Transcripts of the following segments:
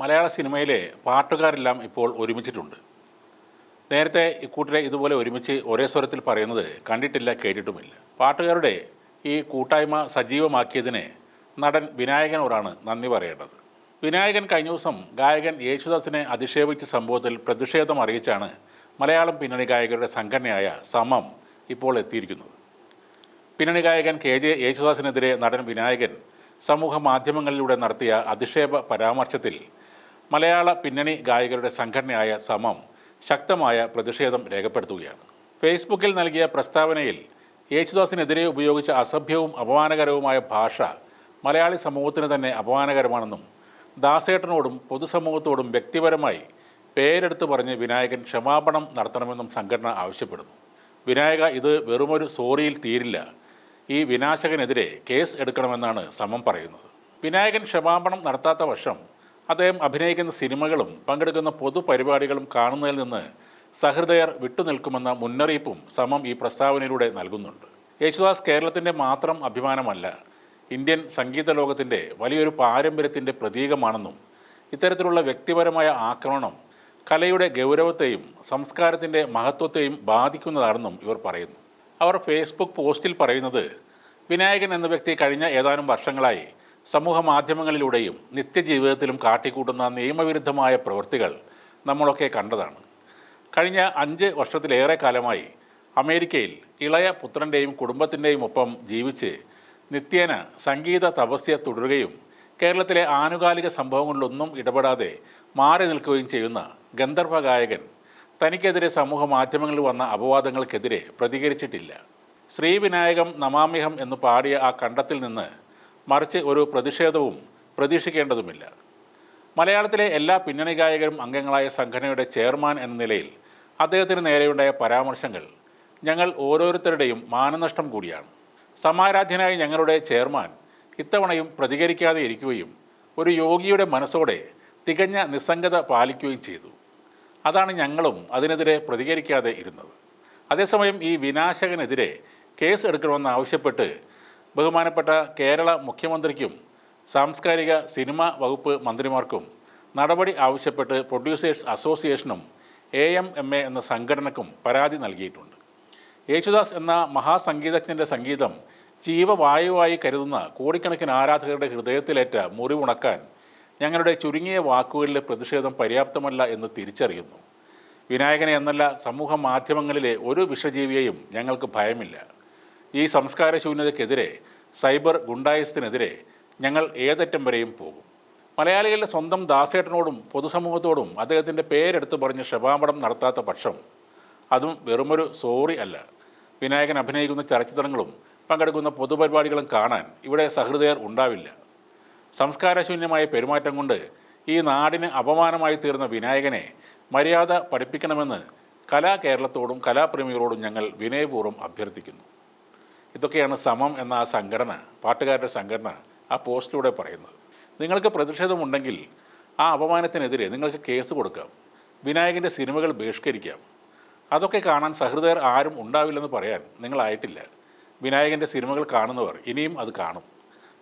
മലയാള സിനിമയിലെ പാട്ടുകാരെല്ലാം ഇപ്പോൾ ഒരുമിച്ചിട്ടുണ്ട്. നേരത്തെ ഇക്കൂട്ടരെ ഇതുപോലെ ഒരുമിച്ച് ഒരേ സ്വരത്തിൽ പറയുന്നത് കണ്ടിട്ടില്ല കേട്ടിട്ടുമില്ല. പാട്ടുകാരുടെ ഈ കൂട്ടായ്മ സജീവമാക്കിയതിന് നടൻ വിനായകനോടാണ് നന്ദി പറയേണ്ടത്. വിനായകൻ കഴിഞ്ഞ ദിവസം ഗായകൻ യേശുദാസിനെ അധിക്ഷേപിച്ച സംഭവത്തിൽ പ്രതിഷേധം അറിയിച്ചാണ് മലയാളം പിന്നണി ഗായകരുടെ സംഘടനയായ സമം ഇപ്പോൾ എത്തിയിരിക്കുന്നത്. പിന്നണി ഗായകൻ കെ ജെ യേശുദാസിനെതിരെ നടൻ വിനായകൻ സമൂഹ മാധ്യമങ്ങളിലൂടെ നടത്തിയ അധിക്ഷേപ പരാമർശത്തിൽ മലയാള പിന്നണി ഗായകരുടെ സംഘടനയായ സമം ശക്തമായ പ്രതിഷേധം രേഖപ്പെടുത്തുകയാണ്. ഫേസ്ബുക്കിൽ നൽകിയ പ്രസ്താവനയിൽ യേശുദാസിനെതിരെ ഉപയോഗിച്ച അസഭ്യവും അപമാനകരവുമായ ഭാഷ മലയാളി സമൂഹത്തിന് തന്നെ അപമാനകരമാണെന്നും ദാസേട്ടനോടും പൊതുസമൂഹത്തോടും വ്യക്തിപരമായി പേരെടുത്ത് പറഞ്ഞ് വിനായകൻ ക്ഷമാപണം നടത്തണമെന്നും സംഘടന ആവശ്യപ്പെടുന്നു. വിനായക ഇത് വെറുമൊരു സോറിയിൽ തീരില്ല. ഈ വിനാശകനെതിരെ കേസ് എടുക്കണമെന്നാണ് സമം പറയുന്നത്. വിനായകൻ ക്ഷമാപണം നടത്താത്ത വർഷം അദ്ദേഹം അഭിനയിക്കുന്ന സിനിമകളും പങ്കെടുക്കുന്ന പൊതുപരിപാടികളും കാണുന്നതിൽ നിന്ന് സഹൃദയർ വിട്ടുനിൽക്കുമെന്ന മുന്നറിയിപ്പും സമം ഈ പ്രസ്താവനയിലൂടെ നൽകുന്നുണ്ട്. യേശുദാസ് കേരളത്തിന്റെ മാത്രം അഭിമാനമല്ല ഇന്ത്യൻ സംഗീത ലോകത്തിന്റെ വലിയൊരു പാരമ്പര്യത്തിന്റെ പ്രതീകമാണെന്നും ഇത്തരത്തിലുള്ള വ്യക്തിപരമായ ആക്രമണം കലയുടെ ഗൗരവത്തെയും സംസ്കാരത്തിന്റെ മഹത്വത്തെയും ബാധിക്കുന്നതാണെന്നും ഇവർ പറയുന്നു. അവർ ഫേസ്ബുക്ക് പോസ്റ്റിൽ പറയുന്നത് വിനായകൻ എന്ന വ്യക്തി കഴിഞ്ഞ ഏതാനും വർഷങ്ങളായി സമൂഹ മാധ്യമങ്ങളിലൂടെയും നിത്യജീവിതത്തിലും കാട്ടിക്കൂട്ടുന്ന നിയമവിരുദ്ധമായ പ്രവൃത്തികൾ നമ്മളൊക്കെ കണ്ടതാണ്. കഴിഞ്ഞ അഞ്ച് വർഷത്തിലേറെ കാലമായി അമേരിക്കയിൽ ഇളയ പുത്രന്റെയും കുടുംബത്തിന്റെയും ഒപ്പം ജീവിച്ച് നിത്യേന സംഗീത തപസ്യ തുടരുകയും കേരളത്തിലെ ആനുകാലിക സംഭവങ്ങളിലൊന്നും ഇടപെടാതെ മാറി നിൽക്കുകയും ചെയ്യുന്ന ഗന്ധർവ ഗായകൻ തനിക്കെതിരെ സമൂഹ മാധ്യമങ്ങളിൽ വന്ന അപവാദങ്ങൾക്കെതിരെ പ്രതികരിച്ചിട്ടില്ല. ശ്രീവിനായകം നമാമിഹം എന്ന് പാടിയ ആ കണ്ടത്തിൽ നിന്ന് മറിച്ച് ഒരു പ്രതിഷേധവും പ്രതീക്ഷിക്കേണ്ടതുമില്ല. മലയാളത്തിലെ എല്ലാ പിന്നണി ഗായകരും അംഗങ്ങളായ സംഘടനയുടെ ചെയർമാൻ എന്ന നിലയിൽ അദ്ദേഹത്തിന് നേരെയുണ്ടായ പരാമർശങ്ങൾ ഞങ്ങൾ ഓരോരുത്തരുടെയും മാനനഷ്ടം കൂടിയാണ്. സമാരാധ്യനായ ഞങ്ങളുടെ ചെയർമാൻ ഇത്തവണയും പ്രതികരിക്കാതെ ഇരിക്കുകയും ഒരു യോഗിയുടെ മനസ്സോടെ തികഞ്ഞ നിസ്സംഗത പാലിക്കുകയും ചെയ്തു. അതാണ് ഞങ്ങളും അതിനെതിരെ പ്രതികരിക്കാതെ ഇരുന്നത്. അതേസമയം ഈ വിനാശകനെതിരെ കേസ് എടുക്കണമെന്ന് ആവശ്യപ്പെട്ട് ബഹുമാനപ്പെട്ട കേരള മുഖ്യമന്ത്രിക്കും സാംസ്കാരിക സിനിമ വകുപ്പ് മന്ത്രിമാർക്കും നടപടി ആവശ്യപ്പെട്ട് പ്രൊഡ്യൂസേഴ്സ് അസോസിയേഷനും എ എം എം എ എന്ന സംഘടനക്കും പരാതി നൽകിയിട്ടുണ്ട്. യേശുദാസ് എന്ന മഹാസംഗീതജ്ഞന്റെ സംഗീതം ജീവവായുവായി കരുതുന്ന കോടിക്കണക്കിന് ആരാധകരുടെ ഹൃദയത്തിലേറ്റ മുറിവുണക്കാൻ ഞങ്ങളുടെ ചുരുങ്ങിയ വാക്കുകളിലെ പ്രതിഷേധം പര്യാപ്തമല്ല എന്ന് തിരിച്ചറിയുന്നു. വിനായകനെ എന്നല്ല സമൂഹ മാധ്യമങ്ങളിലെ ഒരു വിഷജീവിയെയും ഞങ്ങൾക്ക് ഭയമില്ല. ഈ സംസ്കാര ശൂന്യതയ്ക്കെതിരെ സൈബർ ഗുണ്ടായുസത്തിനെതിരെ ഞങ്ങൾ ഏതറ്റം വരെയും പോകും. മലയാളികളുടെ സ്വന്തം ദാസേട്ടനോടും പൊതുസമൂഹത്തോടും അദ്ദേഹത്തിന്റെ പേരെടുത്ത് പറഞ്ഞ് ക്ഷമാപണം നടത്താത്ത പക്ഷം അതും വെറുമൊരു സോറി അല്ല. വിനായകൻ അഭിനയിക്കുന്ന ചലച്ചിത്രങ്ങളും പങ്കെടുക്കുന്ന പൊതുപരിപാടികളും കാണാൻ ഇവിടെ സഹൃദയർ ഉണ്ടാവില്ല. സംസ്കാരശൂന്യമായ പെരുമാറ്റം കൊണ്ട് ഈ നാടിന് അപമാനമായി തീർന്ന വിനായകനെ മര്യാദ പഠിപ്പിക്കണമെന്ന് കലാ കേരളത്തോടും കലാപ്രേമികളോടും ഞങ്ങൾ വിനയപൂർവം അഭ്യർത്ഥിക്കുന്നു. ഇതൊക്കെയാണ് സമം എന്ന ആ സംഘടന പാട്ടുകാരുടെ സംഘടന ആ പോസ്റ്റിലൂടെ പറയുന്നത്. നിങ്ങൾക്ക് പ്രതിഷേധമുണ്ടെങ്കിൽ ആ അപമാനത്തിനെതിരെ നിങ്ങൾക്ക് കേസ് കൊടുക്കാം വിനായകന്റെ സിനിമകൾ ബഹിഷ്കരിക്കാം. അതൊക്കെ കാണാൻ സഹൃദയർ ആരും ഉണ്ടാവില്ലെന്ന് പറയാൻ നിങ്ങളായിട്ടില്ല വിനായകന്റെ സിനിമകൾ കാണുന്നവർ ഇനിയും അത് കാണും.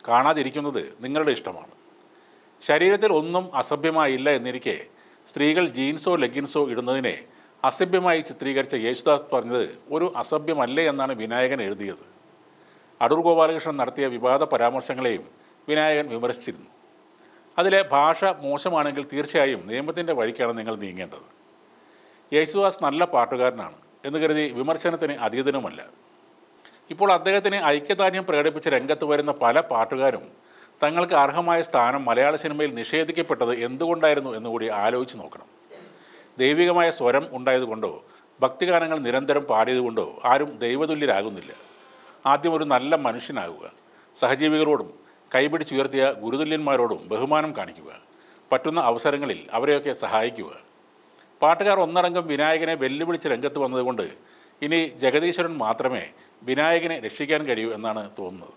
കാണാതിരിക്കുന്നത് നിങ്ങളുടെ ഇഷ്ടമാണ്. ശരീരത്തിൽ ഒന്നും അസഭ്യമായില്ല എന്നിരിക്കെ സ്ത്രീകൾ ജീൻസോ ലെഗിൻസോ ഇടുന്നതിനെ അസഭ്യമായി ചിത്രീകരിച്ച യേശുദാസ് പറഞ്ഞത് ഒരു അസഭ്യമല്ലേ എന്നാണ് വിനായകൻ എഴുതിയത്. അടൂർ ഗോപാലകൃഷ്ണൻ നടത്തിയ വിവാദ പരാമർശങ്ങളെയും വിനായകൻ വിമർശിച്ചിരുന്നു. അതിലെ ഭാഷ മോശമാണെങ്കിൽ തീർച്ചയായും നിയമത്തിന്റെ വഴിക്കാണ് നിങ്ങൾ നീങ്ങേണ്ടത്. യേശുദാസ് നല്ല പാട്ടുകാരനാണ് എന്ന് കരുതി വിമർശനത്തിന് അതീതനുമല്ല. ഇപ്പോൾ അദ്ദേഹത്തിന് ഐക്യദാർഢ്യം പ്രകടിപ്പിച്ച് രംഗത്ത് വരുന്ന പല പാട്ടുകാരും തങ്ങൾക്ക് അർഹമായ സ്ഥാനം മലയാള സിനിമയിൽ നിഷേധിക്കപ്പെട്ടത് എന്തുകൊണ്ടായിരുന്നു എന്നുകൂടി ആലോചിച്ച് നോക്കണം. ദൈവികമായ സ്വരം ഉണ്ടായതുകൊണ്ടോ ഭക്തിഗാനങ്ങൾ നിരന്തരം പാടിയതുകൊണ്ടോ ആരും ദൈവതുല്യരാകുന്നില്ല. ആദ്യം ഒരു നല്ല മനുഷ്യനാകുക. സഹജീവികളോടും കൈപിടിച്ചുയർത്തിയ ഗുരുതുല്യന്മാരോടും ബഹുമാനം കാണിക്കുക. പറ്റുന്ന അവസരങ്ങളിൽ അവരെയൊക്കെ സഹായിക്കുക. പാട്ടുകാർ ഒന്നടങ്കം വിനായകനെ വെല്ലുവിളിച്ച് രംഗത്ത് വന്നതുകൊണ്ട് ഇനി ജഗദീശ്വരൻ മാത്രമേ വിനായകനെ രക്ഷിക്കാൻ കഴിയൂ എന്നാണ് തോന്നുന്നത്.